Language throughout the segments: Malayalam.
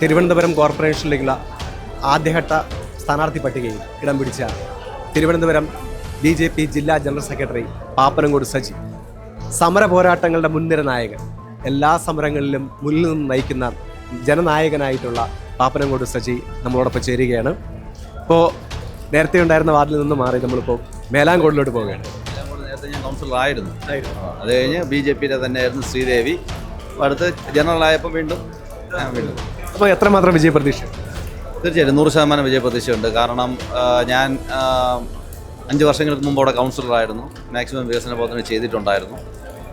തിരുവനന്തപുരം കോർപ്പറേഷനിലേക്കുള്ള ആദ്യഘട്ട സ്ഥാനാർത്ഥി പട്ടികയിൽ ഇടം പിടിച്ച തിരുവനന്തപുരം ബി ജെ പി ജില്ലാ ജനറൽ സെക്രട്ടറി പാപ്പനംകോട് സജി. സമര പോരാട്ടങ്ങളുടെ മുൻനിര നായകൻ എല്ലാ സമരങ്ങളിലും മുന്നിൽ നിന്ന് നയിക്കുന്ന ജനനായകനായിട്ടുള്ള പാപ്പനംകോട് സജി നമ്മളോടൊപ്പം ചേരുകയാണ്. ഇപ്പോൾ നേരത്തെ ഉണ്ടായിരുന്ന വാർഡിൽ നിന്ന് മാറി നമ്മളിപ്പോൾ മേലാങ്കോടിലോട്ട് പോവുകയാണ്. നേരത്തെ ഞാൻ കൗൺസിലറായിരുന്നു അത് കഴിഞ്ഞ് ബി ജെ പിയിലെ തന്നെയായിരുന്നു ശ്രീദേവി. അടുത്ത് ജനറൽ ആയപ്പോൾ വീണ്ടും വീണ്ടും അപ്പോൾ എത്രമാത്രം വിജയപ്രതീക്ഷ? തീർച്ചയായിട്ടും നൂറ് ശതമാനം വിജയപ്രതീക്ഷയുണ്ട്. കാരണം ഞാൻ അഞ്ച് വർഷങ്ങൾക്ക് മുമ്പ് അവിടെ കൗൺസിലറായിരുന്നു. മാക്സിമം വികസന പ്രവർത്തനം ചെയ്തിട്ടുണ്ടായിരുന്നു.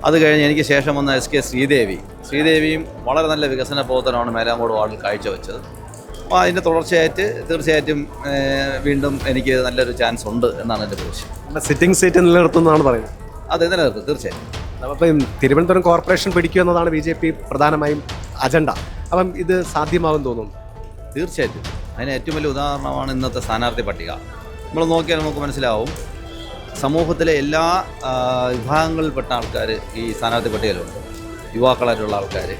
അത് കഴിഞ്ഞ് എനിക്ക് ശേഷം വന്ന എസ് കെ ശ്രീദേവി. ശ്രീദേവിയും വളരെ നല്ല വികസന പ്രവർത്തനമാണ് മേലാങ്കോട് വാർഡിൽ കാഴ്ചവെച്ചത്. അപ്പോൾ അതിന്റെ തുടർച്ചയായിട്ട് തീർച്ചയായിട്ടും വീണ്ടും എനിക്ക് നല്ലൊരു ചാൻസ് ഉണ്ട് എന്നാണ് എന്റെ പ്രതീക്ഷ. സിറ്റിംഗ് സീറ്റ് നിലനിർത്തുന്നതാണ് പറയുന്നത്. അതെ നിലനിർത്തും. തീർച്ചയായും അപ്പം തിരുവനന്തപുരം കോർപ്പറേഷൻ പിടിക്കുക എന്നതാണ് ബി ജെ പി പ്രധാനമായും അജണ്ട. അപ്പം ഇത് സാധ്യമാകും തോന്നുന്നു തീർച്ചയായിട്ടും. അതിന് ഏറ്റവും വലിയ ഉദാഹരണമാണ് ഇന്നത്തെ സ്ഥാനാർത്ഥി പട്ടിക. നമ്മൾ നോക്കിയാൽ നമുക്ക് മനസ്സിലാവും. സമൂഹത്തിലെ എല്ലാ വിഭാഗങ്ങളിൽപ്പെട്ട ആൾക്കാർ ഈ സ്ഥാനാർത്ഥി പട്ടികയിലുണ്ട്. യുവാക്കളായിട്ടുള്ള ആൾക്കാർ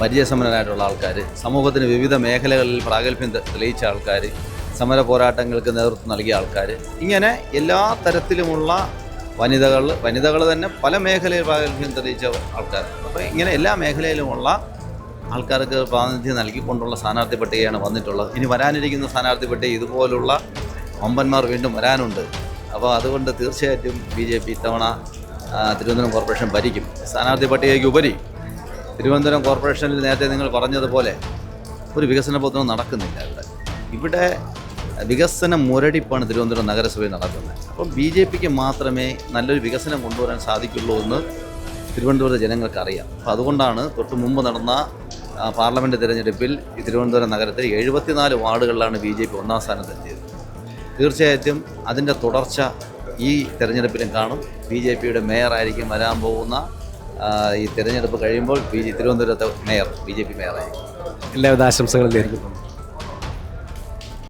പരിചയസമ്പന്നരായിട്ടുള്ള ആൾക്കാർ സമൂഹത്തിന് വിവിധ മേഖലകളിൽ പ്രാഗൽഭ്യം തെളിയിച്ച ആൾക്കാർ സമര പോരാട്ടങ്ങൾക്ക് നേതൃത്വം നൽകിയ ആൾക്കാർ. ഇങ്ങനെ എല്ലാ തരത്തിലുമുള്ള വനിതകൾ വനിതകൾ തന്നെ പല മേഖലയിൽ പ്രാഗൽഭ്യം തെളിയിച്ച ആൾക്കാർ. അപ്പോൾ ഇങ്ങനെ എല്ലാ മേഖലയിലുമുള്ള ആൾക്കാർക്ക് പ്രാതിനിധ്യം നൽകിക്കൊണ്ടുള്ള സ്ഥാനാർത്ഥി പട്ടികയാണ് വന്നിട്ടുള്ളത്. ഇനി വരാനിരിക്കുന്ന സ്ഥാനാർത്ഥി പട്ടിക ഇതുപോലുള്ള വമ്പന്മാർ വീണ്ടും വരാനുണ്ട്. അപ്പോൾ അതുകൊണ്ട് തീർച്ചയായിട്ടും ബി ജെ പി ഇത്തവണ തിരുവനന്തപുരം കോർപ്പറേഷൻ ഭരിക്കും. സ്ഥാനാർത്ഥി പട്ടികയ്ക്ക് ഉപരി തിരുവനന്തപുരം കോർപ്പറേഷനിൽ നേരത്തെ നിങ്ങൾ പറഞ്ഞതുപോലെ ഒരു വികസന പ്രവർത്തനം നടക്കുന്നില്ല ഇവിടെ. ഇവിടെ വികസന മുരടിപ്പാണ് തിരുവനന്തപുരം നഗരസഭയിൽ നടക്കുന്നത്. അപ്പം ബി ജെ പിക്ക് മാത്രമേ നല്ലൊരു വികസനം കൊണ്ടുവരാൻ സാധിക്കുള്ളൂ എന്ന് തിരുവനന്തപുരത്തെ ജനങ്ങൾക്കറിയാം. അപ്പോൾ അതുകൊണ്ടാണ് തൊട്ട് മുമ്പ് നടന്ന പാർലമെന്റ് തിരഞ്ഞെടുപ്പിൽ തിരുവനന്തപുരം നഗരത്തിൽ എഴുപത്തിനാല് വാർഡുകളിലാണ് ബി ജെ പി ഒന്നാം സ്ഥാനത്തെത്തിയത്. തീർച്ചയായിട്ടും അതിന്റെ തുടർച്ച ഈ തിരഞ്ഞെടുപ്പിലും കാണും. ബി ജെ പിയുടെ മേയറായിരിക്കും വരാൻ പോകുന്ന ഈ തിരഞ്ഞെടുപ്പ് കഴിയുമ്പോൾ ബി ജെ തിരുവനന്തപുരത്തെ മേയർ ബി ജെ പി മേയറായിരിക്കും എല്ലാവിധ ആശംസകളും